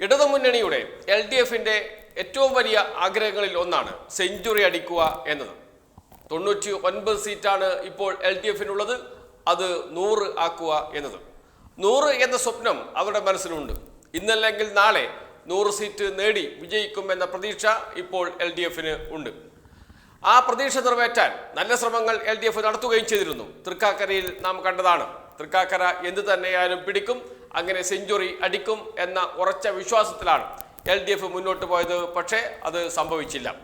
ഇടതുമുന്നണിയുടെ L D എഫിന്റെ ഏറ്റവും വലിയ ആഗ്രഹങ്ങളിൽ ഒന്നാണ് സെഞ്ചുറി അടിക്കുക എന്നത്. തൊണ്ണൂറ്റി ഒൻപത് സീറ്റാണ് ഇപ്പോൾ എൽ ഡി എഫിനുള്ളത്. അത് നൂറ് ആക്കുക എന്നത്. നൂറ് എന്ന സ്വപ്നം അവരുടെ മനസ്സിലുണ്ട്. ഇന്നല്ലെങ്കിൽ നാളെ നൂറ് സീറ്റ് നേടി വിജയിക്കും എന്ന പ്രതീക്ഷ ഇപ്പോൾ എൽ ഡി എഫിന് ഉണ്ട്. ആ പ്രതീക്ഷ നിറവേറ്റാൻ നല്ല ശ്രമങ്ങൾ എൽ ഡി എഫ് നടത്തുകയും ചെയ്തിരുന്നു. തൃക്കാക്കരയിൽ നാം കണ്ടതാണ്. തൃക്കാക്കര എന്ത് തന്നെയായാലും പിടിക്കും. അങ്ങനെ സെഞ്ചുറി അടിക്കും എന്ന ഉറച്ച വിശ്വാസത്തിലാണ് എൽ ഡി എഫ് മുന്നോട്ട് പോയത്. പക്ഷേ അത് സംഭവിച്ചില്ല.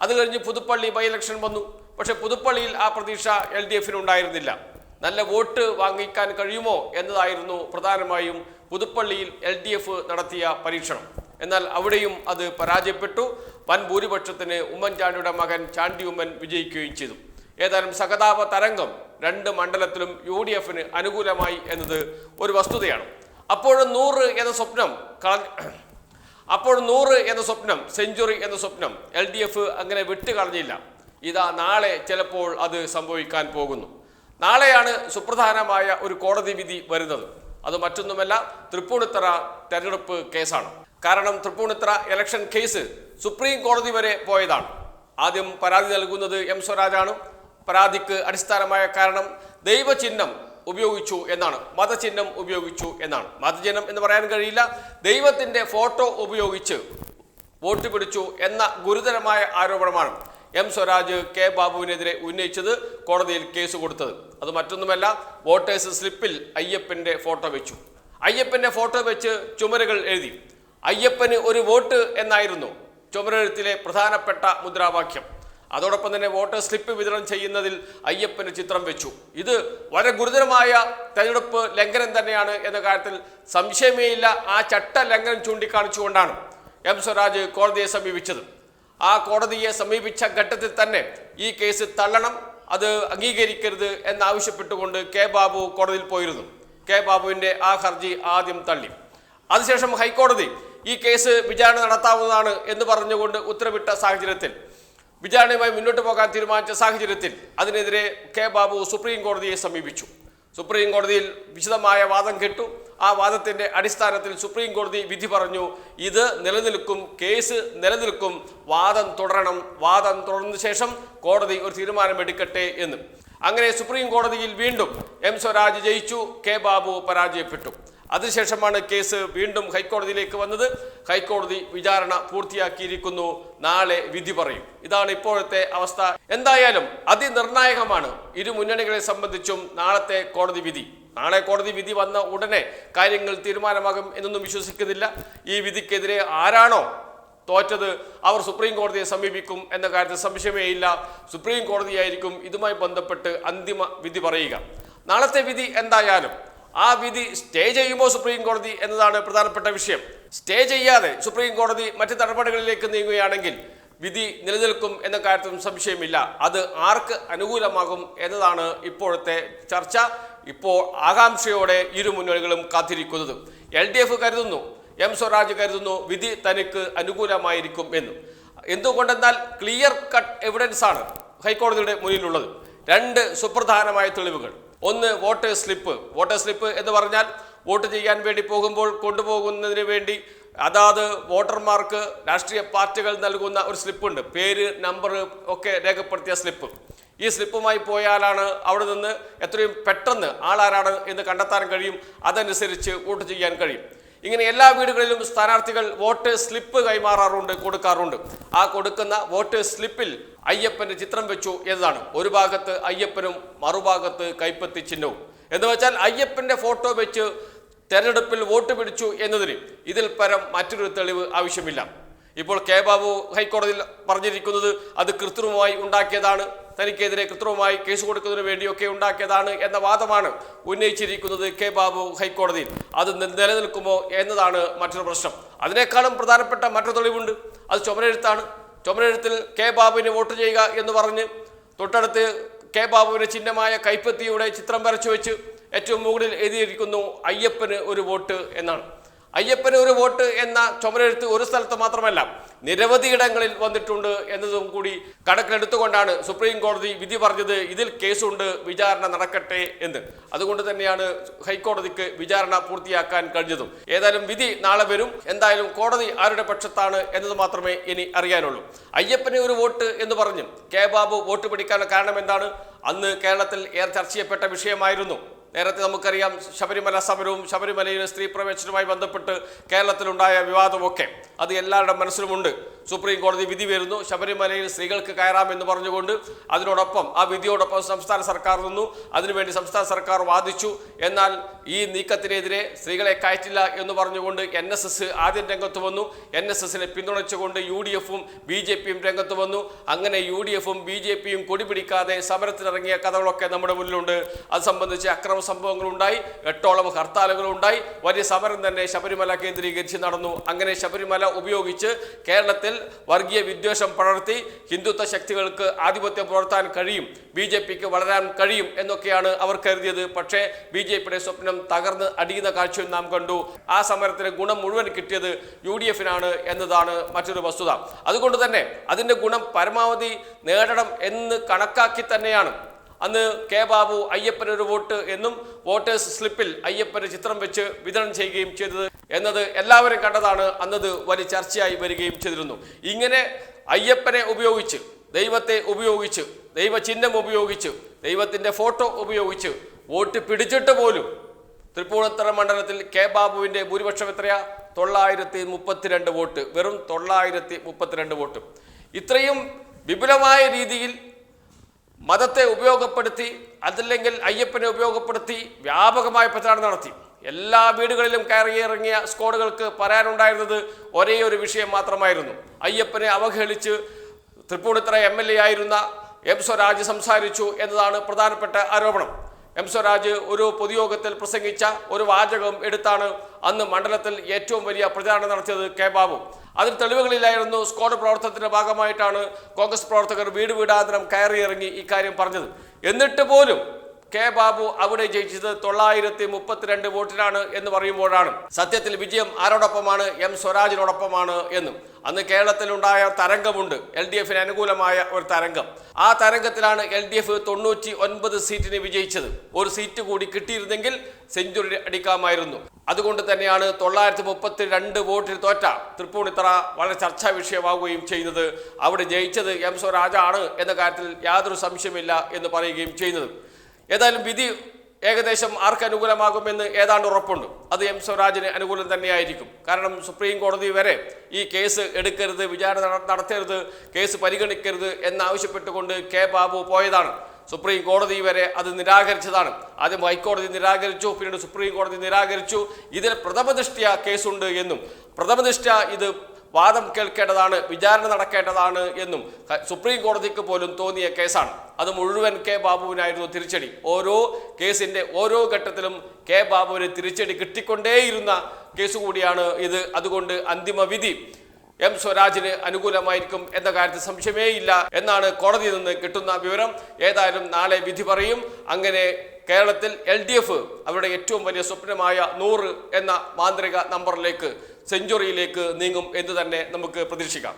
അത് കഴിഞ്ഞ് പുതുപ്പള്ളി ബൈ ഇലക്ഷൻ വന്നു. പക്ഷേ പുതുപ്പള്ളിയിൽ ആ പ്രതീക്ഷ എൽ ഡി എഫിന് ഉണ്ടായിരുന്നില്ല. നല്ല വോട്ട് വാങ്ങിക്കാൻ കഴിയുമോ എന്നതായിരുന്നു പ്രധാനമായും പുതുപ്പള്ളിയിൽ എൽ ഡി എഫ് നടത്തിയ പരീക്ഷണം. എന്നാൽ അവിടെയും അത് പരാജയപ്പെട്ടു. വൻ ഭൂരിപക്ഷത്തിന് ഉമ്മൻചാണ്ടിയുടെ മകൻ ചാണ്ടി ഉമ്മൻ വിജയിക്കുകയും ചെയ്തു. ഏതായാലും സഹതാപ തരംഗം രണ്ട് മണ്ഡലത്തിലും യു ഡി എഫിന് അനുകൂലമായി എന്നത് ഒരു വസ്തുതയാണ്. അപ്പോഴും നൂറ് എന്ന സ്വപ്നം അപ്പോൾ നൂറ് എന്ന സ്വപ്നം സെഞ്ചുറി എന്ന സ്വപ്നം എൽ ഡി എഫ് അങ്ങനെ വിട്ടുകളഞ്ഞില്ല ഇതാ നാളെ ചിലപ്പോൾ അത് സംഭവിക്കാൻ പോകുന്നു. നാളെയാണ് സുപ്രധാനമായ ഒരു കോടതി വിധി വരുന്നത്. അത് മറ്റൊന്നുമല്ല തൃപ്പൂണിത്തറ തെരഞ്ഞെടുപ്പ് കേസാണ്. കാരണം തൃപ്പൂണിത്തറ ഇലക്ഷൻ കേസ് സുപ്രീം കോടതി വരെ പോയതാണ്. ആദ്യം പരാതി നൽകുന്നത് എം സ്വരാജാണ്. പരാതിക്ക് അടിസ്ഥാനമായ കാരണം ദൈവചിഹ്നം ഉപയോഗിച്ചു എന്നാണ്. മതചിഹ്നം ഉപയോഗിച്ചു എന്നാണ്. മതചിഹ്നം എന്ന് പറയാൻ കഴിയില്ല. ദൈവത്തിന്റെ ഫോട്ടോ ഉപയോഗിച്ച് വോട്ട് പിടിച്ചു എന്ന ഗുരുതരമായ ആരോപണമാണ് എം സ്വരാജ് കെ ബാബുവിനെതിരെ ഉന്നയിച്ചത് കോടതിയിൽ കേസ് കൊടുത്തത്. അത് മറ്റൊന്നുമല്ല വോട്ടേഴ്സ് സ്ലിപ്പിൽ അയ്യപ്പന്റെ ഫോട്ടോ വെച്ചു. അയ്യപ്പന്റെ ഫോട്ടോ വെച്ച് ചുമരുകൾ എഴുതി. അയ്യപ്പന് ഒരു വോട്ട് എന്നായിരുന്നു ചുമരെഴുത്തിലെ പ്രധാനപ്പെട്ട മുദ്രാവാക്യം. അതോടൊപ്പം തന്നെ വോട്ടർ സ്ലിപ്പ് വിതരണം ചെയ്യുന്നതിൽ അയ്യപ്പന് ചിത്രം വെച്ചു. ഇത് വളരെ ഗുരുതരമായ തെരഞ്ഞെടുപ്പ് ലംഘനം തന്നെയാണ് എന്ന കാര്യത്തിൽ സംശയമേ സംശയമേയില്ല. ആ ചട്ട ലംഘനം ചൂണ്ടിക്കാണിച്ചുകൊണ്ടാണ് എം സ്വരാജ് കോടതിയെ സമീപിച്ചത്. ആ കോടതിയെ സമീപിച്ച ഘട്ടത്തിൽ തന്നെ ഈ കേസ് തള്ളണം അത് അംഗീകരിക്കരുത് എന്നാവശ്യപ്പെട്ടുകൊണ്ട് കെ ബാബു കോടതിയിൽ പോയിരുന്നു. കെ ബാബുവിന്റെ ആ ഹർജി ആദ്യം തള്ളി. അതിനുശേഷം ഹൈക്കോടതി ഈ കേസ് വിചാരണ നടത്താവുന്നതാണ് എന്ന് പറഞ്ഞുകൊണ്ട് ഉത്തരവിട്ട സാഹചര്യത്തിൽ വിചാരണയുമായി മുന്നോട്ട് പോകാൻ തീരുമാനിച്ച സാഹചര്യത്തിൽ അതിനെതിരെ കെ ബാബു സുപ്രീം കോടതിയെ സമീപിച്ചു. സുപ്രീം കോടതിയിൽ വിശദമായ വാദം കേട്ടു. ആ വാദത്തിന്റെ അടിസ്ഥാനത്തിൽ സുപ്രീം കോടതി വിധി പറഞ്ഞു ഇത് നിലനിൽക്കും കേസ് നിലനിൽക്കും വാദം തുടരണം വാദം തുടർന്ന ശേഷം കോടതി ഒരു തീരുമാനമെടുക്കട്ടെ എന്ന്. അങ്ങനെ സുപ്രീം കോടതിയിൽ വീണ്ടും എം സ്വരാജ് ജയിച്ചു കെ ബാബു പരാജയപ്പെട്ടു. അതിനുശേഷമാണ് കേസ് വീണ്ടും ഹൈക്കോടതിയിലേക്ക് വന്നത്. ഹൈക്കോടതി വിചാരണ പൂർത്തിയാക്കിയിരിക്കുന്നു. നാളെ വിധി പറയും. ഇതാണ് ഇപ്പോഴത്തെ അവസ്ഥ. എന്തായാലും അതിനിർണായകമാണ് ഇരു മുന്നണികളെ സംബന്ധിച്ചും നാളത്തെ കോടതി വിധി. നാളെ കോടതി വിധി വന്ന ഉടനെ കാര്യങ്ങൾ തീരുമാനമാകും എന്നൊന്നും വിശ്വസിക്കുന്നില്ല. ഈ വിധിക്കെതിരെ ആരാണോ തോറ്റത് അവർ സുപ്രീം കോടതിയെ സമീപിക്കും എന്ന കാര്യത്തിൽ സംശയമേ ഇല്ല. സുപ്രീം കോടതിയായിരിക്കും ഇതുമായി ബന്ധപ്പെട്ട് അന്തിമ വിധി പറയുക. നാളത്തെ വിധി എന്തായാലും ആ വിധി സ്റ്റേ ചെയ്യുമോ സുപ്രീം കോടതി എന്നതാണ് പ്രധാനപ്പെട്ട വിഷയം. സ്റ്റേ ചെയ്യാതെ സുപ്രീം കോടതി മറ്റ് നടപടികളിലേക്ക് നീങ്ങുകയാണെങ്കിൽ വിധി നിലനിൽക്കും എന്ന കാര്യത്തിലും സംശയമില്ല. അത് ആർക്ക് അനുകൂലമാകും എന്നതാണ് ഇപ്പോഴത്തെ ചർച്ച. ഇപ്പോൾ ആകാംക്ഷയോടെ ഇരു മുന്നണികളും കാത്തിരിക്കുന്നത്. എൽ ഡി എഫ് കരുതുന്നു എം സ്വരാജ് കരുതുന്നു വിധി തനിക്ക് അനുകൂലമായിരിക്കും എന്ന്. എന്തുകൊണ്ടെന്നാൽ ക്ലിയർ കട്ട് എവിഡൻസ് ആണ് ഹൈക്കോടതിയുടെ മുന്നിലുള്ളത്. രണ്ട് സുപ്രധാനമായ തെളിവുകൾ. ഒന്ന് വോട്ടേഴ്സ് സ്ലിപ്പ്. വോട്ടേഴ്സ് സ്ലിപ്പ് എന്ന് പറഞ്ഞാൽ വോട്ട് ചെയ്യാൻ വേണ്ടി പോകുമ്പോൾ കൊണ്ടുപോകുന്നതിന് വേണ്ടി അതാത് വോട്ടർമാർക്ക് രാഷ്ട്രീയ പാർട്ടികൾ നൽകുന്ന ഒരു സ്ലിപ്പുണ്ട്. പേര് നമ്പർ ഒക്കെ രേഖപ്പെടുത്തിയ സ്ലിപ്പ്. ഈ സ്ലിപ്പുമായി പോയാലാണ് അവിടെ നിന്ന് എത്രയും പെട്ടെന്ന് ആളാരാണ് എന്ന് കണ്ടെത്താൻ കഴിയും. അതനുസരിച്ച് വോട്ട് ചെയ്യാൻ കഴിയും. ഇങ്ങനെ എല്ലാ വീടുകളിലും സ്ഥാനാർത്ഥികൾ വോട്ട് സ്ലിപ്പ് കൈമാറാറുണ്ട് കൊടുക്കാറുണ്ട്. ആ കൊടുക്കുന്ന വോട്ട് സ്ലിപ്പിൽ അയ്യപ്പന്റെ ചിത്രം വെച്ചു എന്നതാണ്. ഒരു ഭാഗത്ത് അയ്യപ്പനും മറുഭാഗത്ത് കൈപ്പത്തി ചിഹ്നവും. എന്ന് വെച്ചാൽ അയ്യപ്പന്റെ ഫോട്ടോ വെച്ച് തെരഞ്ഞെടുപ്പിൽ വോട്ട് പിടിച്ചു എന്നതിന് ഇതിൽ പരം മറ്റൊരു തെളിവ് ആവശ്യമില്ല. ഇപ്പോൾ കെ ബാബു ഹൈക്കോടതിയിൽ പറഞ്ഞിരിക്കുന്നത് അത് കൃത്രിമമായി ഉണ്ടാക്കിയതാണ്. തനിക്കെതിരെ കൃത്രിമമായി കേസ് കൊടുക്കുന്നതിന് വേണ്ടിയൊക്കെ ഉണ്ടാക്കിയതാണ് എന്ന വാദമാണ് ഉന്നയിച്ചിരിക്കുന്നത് കെ ബാബു ഹൈക്കോടതിയിൽ. അത് നിലനിൽക്കുമോ എന്നതാണ് മറ്റൊരു പ്രശ്നം. അതിനേക്കാളും പ്രധാനപ്പെട്ട മറ്റൊരു തെളിവുണ്ട്. അത് ചുമരെഴുത്താണ്. ചുമരെഴുത്തിൽ കെ ബാബുവിന് വോട്ട് ചെയ്യുക എന്ന് പറഞ്ഞ് തൊട്ടടുത്ത് കെ ബാബുവിന്റെ ചിഹ്നമായ കൈപ്പത്തിയുടെ ചിത്രം വരച്ചു വെച്ച് ഏറ്റവും മുകളിൽ എഴുതിയിരിക്കുന്നു അയ്യപ്പന് ഒരു വോട്ട് എന്നാണ്. അയ്യപ്പന് ഒരു വോട്ട് എന്ന ചുമരെഴുത്ത് ഒരു സ്ഥലത്ത് മാത്രമല്ല നിരവധി ഇടങ്ങളിൽ വന്നിട്ടുണ്ട് എന്നതും കൂടി കണക്കിലെടുത്തുകൊണ്ടാണ് സുപ്രീം കോടതി വിധി പറഞ്ഞത് ഇതിൽ കേസുണ്ട് വിചാരണ നടക്കട്ടെ എന്ന്. അതുകൊണ്ട് തന്നെയാണ് ഹൈക്കോടതിക്ക് വിചാരണ പൂർത്തിയാക്കാൻ കഴിഞ്ഞതും. ഏതായാലും വിധി നാളെ വരും എന്തായാലും കോടതി ആരുടെ പക്ഷത്താണ് എന്നത് മാത്രമേ ഇനി അറിയാനുള്ളൂ. അയ്യപ്പന് ഒരു വോട്ട് എന്ന് പറഞ്ഞു കെ ബാബു വോട്ട് പിടിക്കാനുള്ള കാരണം എന്താണ്? അന്ന് കേരളത്തിൽ ഏറെ ചർച്ച ചെയ്യപ്പെട്ട വിഷയമായിരുന്നു. നേരത്തെ നമുക്കറിയാം ശബരിമല സമരവും ശബരിമലയിലെ സ്ത്രീ പ്രവേശനവുമായി ബന്ധപ്പെട്ട് കേരളത്തിലുണ്ടായ വിവാദമൊക്കെ അത് എല്ലാവരുടെ മനസ്സിലുമുണ്ട്. സുപ്രീം കോടതി വിധി വരുന്നു. ശബരിമലയിൽ സ്ത്രീകൾക്ക് കയറാമെന്ന് പറഞ്ഞുകൊണ്ട് അതിനോടൊപ്പം ആ വിധിയോടൊപ്പം സംസ്ഥാന സർക്കാർ നിന്നു. അതിനുവേണ്ടി സംസ്ഥാന സർക്കാർ വാദിച്ചു. എന്നാൽ ഈ നീക്കത്തിനെതിരെ സ്ത്രീകളെ കയറ്റില്ല എന്ന് പറഞ്ഞുകൊണ്ട് എൻ എസ് എസ് ആദ്യം രംഗത്ത് വന്നു. എൻ എസ് എസിനെ പിന്തുണച്ചുകൊണ്ട് യു ഡി എഫും ബി ജെ പിയും രംഗത്ത് വന്നു. അങ്ങനെ യു ഡി എഫും ബി ജെ പിയും കൊടി പിടിക്കാതെ സമരത്തിനിറങ്ങിയ കഥകളൊക്കെ നമ്മുടെ മുന്നിലുണ്ട്. അത് സംബന്ധിച്ച് അക്രമ സംഭവങ്ങളുണ്ടായി. എട്ടോളം ഹർത്താലുകളുണ്ടായി. വലിയ സമരം തന്നെ ശബരിമല കേന്ദ്രീകരിച്ച് നടന്നു. അങ്ങനെ ശബരിമല ഉപയോഗിച്ച് കേരളത്തിൽ വർഗീയ വിദ്വേഷം പടർത്തി ഹിന്ദുത്വ ശക്തികൾക്ക് ആധിപത്യം പുലർത്താൻ കഴിയും. ബി ജെ പിക്ക് വളരാൻ കഴിയും എന്നൊക്കെയാണ് അവർ കരുതിയത്. പക്ഷേ ബി ജെ പിയുടെ സ്വപ്നം തകർന്ന് അടിയുന്ന കാഴ്ചയും നാം കണ്ടു. ആ സമരത്തിന് ഗുണം മുഴുവൻ കിട്ടിയത് യു ഡി എഫിനാണ് എന്നതാണ് മറ്റൊരു വസ്തുത. അതുകൊണ്ട് തന്നെ അതിന്റെ ഗുണം പരമാവധി നേടണം എന്ന് കണക്കാക്കി തന്നെയാണ്. അന്ന് കെ ബാബു അയ്യപ്പന് ഒരു വോട്ട് എന്നും വോട്ടേഴ്സ് സ്ലിപ്പിൽ അയ്യപ്പന് ചിത്രം വെച്ച് വിതരണം ചെയ്യുകയും ചെയ്തത് എന്നത് എല്ലാവരും കണ്ടതാണ്. അന്നത് വലിയ ചർച്ചയായി വരികയും ചെയ്തിരുന്നു. ഇങ്ങനെ അയ്യപ്പനെ ഉപയോഗിച്ച് ദൈവത്തെ ഉപയോഗിച്ച് ദൈവചിഹ്നം ഉപയോഗിച്ച് ദൈവത്തിന്റെ ഫോട്ടോ ഉപയോഗിച്ച് വോട്ട് പിടിച്ചിട്ട് പോലും തൃപ്പൂണിത്തറ മണ്ഡലത്തിൽ കെ ബാബുവിന്റെ ഭൂരിപക്ഷം എത്രയാ? തൊള്ളായിരത്തി മുപ്പത്തിരണ്ട് വോട്ട്. വെറും തൊള്ളായിരത്തി മുപ്പത്തിരണ്ട് വോട്ട്. ഇത്രയും വിപുലമായ രീതിയിൽ മതത്തെ ഉപയോഗപ്പെടുത്തി അതില്ലെങ്കിൽ അയ്യപ്പനെ ഉപയോഗപ്പെടുത്തി വ്യാപകമായ പ്രചാരണം നടത്തി. എല്ലാ വീടുകളിലും കയറിയിറങ്ങിയ സ്കോഡുകൾക്ക് പറയാനുണ്ടായിരുന്നത് ഒരേ ഒരു വിഷയം മാത്രമായിരുന്നു. അയ്യപ്പനെ അവഹേളിച്ച് തൃപ്പൂണിത്തറ എം എൽ എ ആയിരുന്ന എം സ്വരാജ് സംസാരിച്ചു എന്നതാണ് പ്രധാനപ്പെട്ട ആരോപണം. എം സ്വരാജ് ഒരു പൊതുയോഗത്തിൽ പ്രസംഗിച്ച ഒരു വാചകം എടുത്താണ് അന്ന് മണ്ഡലത്തിൽ ഏറ്റവും വലിയ പ്രചാരണം നടത്തിയത് കെ ബാബു. അതിൽ തെളിവുകളില്ലായിരുന്നു സ്ക്വാഡ് പ്രവർത്തനത്തിന്റെ ഭാഗമായിട്ടാണ് കോൺഗ്രസ് പ്രവർത്തകർ വീട് വീടാന്തരം കയറിയിറങ്ങി ഇക്കാര്യം പറഞ്ഞത്. എന്നിട്ട് പോലും കെ ബാബു അവിടെ ജയിച്ചത് തൊള്ളായിരത്തി മുപ്പത്തിരണ്ട് വോട്ടിനാണ് എന്ന് പറയുമ്പോഴാണ്. സത്യത്തിൽ വിജയം ആരോടൊപ്പമാണ്? എം സ്വരാജിനോടൊപ്പമാണ് എന്നും. അന്ന് കേരളത്തിലുണ്ടായ തരംഗമുണ്ട്. എൽ ഡി എഫിന് അനുകൂലമായ ഒരു തരംഗം. ആ തരംഗത്തിലാണ് എൽ ഡി എഫ് തൊണ്ണൂറ്റി ഒൻപത് സീറ്റിന് വിജയിച്ചത്. ഒരു സീറ്റ് കൂടി കിട്ടിയിരുന്നെങ്കിൽ സെഞ്ചുറി അടിക്കാമായിരുന്നു. അതുകൊണ്ട് തന്നെയാണ് തൊള്ളായിരത്തി മുപ്പത്തി രണ്ട് വോട്ടിൽ തോറ്റ തൃപ്പൂണിത്തറ വളരെ ചർച്ചാ വിഷയമാവുകയും ചെയ്യുന്നത്. അവിടെ ജയിച്ചത് എം സ്വരാജാണ് എന്ന കാര്യത്തിൽ യാതൊരു സംശയമില്ല എന്ന് പറയുകയും ചെയ്യുന്നത്. ഏതായാലും വിധി ഏകദേശം ആർക്ക് അനുകൂലമാകുമെന്ന് ഏതാണ്ട് ഉറപ്പുണ്ട്. അത് എം സ്വരാജിന് അനുകൂലം തന്നെയായിരിക്കും. കാരണം സുപ്രീം കോടതി വരെ ഈ കേസ് എടുക്കരുത് വിചാരണ നട- നടത്തരുത് കേസ് പരിഗണിക്കരുത് എന്നാവശ്യപ്പെട്ടുകൊണ്ട് കെ ബാബു പോയതാണ്. സുപ്രീം കോടതി വരെ അത് നിരാകരിച്ചതാണ്. ആദ്യം ഹൈക്കോടതി നിരാകരിച്ചു പിന്നീട് സുപ്രീം കോടതി നിരാകരിച്ചു. ഇതിൽ പ്രഥമദൃഷ്ട്യ കേസുണ്ട് എന്നും. പ്രഥമദൃഷ്ട്യ ഇത് വാദം കേൾക്കേണ്ടതാണ് വിചാരണ നടക്കേണ്ടതാണ് എന്നും സുപ്രീം കോടതിക്ക് പോലും തോന്നിയ കേസാണ്. അത് മുഴുവൻ കെ ബാബുവിനായിരുന്നു തിരിച്ചടി. ഓരോ കേസിന്റെ ഓരോ ഘട്ടത്തിലും കെ ബാബുവിന് തിരിച്ചടി കിട്ടിക്കൊണ്ടേയിരുന്ന കേസ് കൂടിയാണ് ഇത്. അതുകൊണ്ട് അന്തിമ വിധി. എം സ്വരാജിന് അനുകൂലമായിരിക്കും എന്ന കാര്യത്തിൽ സംശയമേ ഇല്ല എന്നാണ് കോടതിയിൽ നിന്ന് കിട്ടുന്ന വിവരം. ഏതായാലും നാളെ വിധി പറയും. അങ്ങനെ കേരളത്തിൽ എൽ ഡി എഫ് അവരുടെ ഏറ്റവും വലിയ സ്വപ്നമായ നൂറ് എന്ന മാന്ത്രിക നമ്പറിലേക്ക് സെഞ്ചുറിയിലേക്ക് നീങ്ങും എന്ന് തന്നെ നമുക്ക് പ്രതീക്ഷിക്കാം.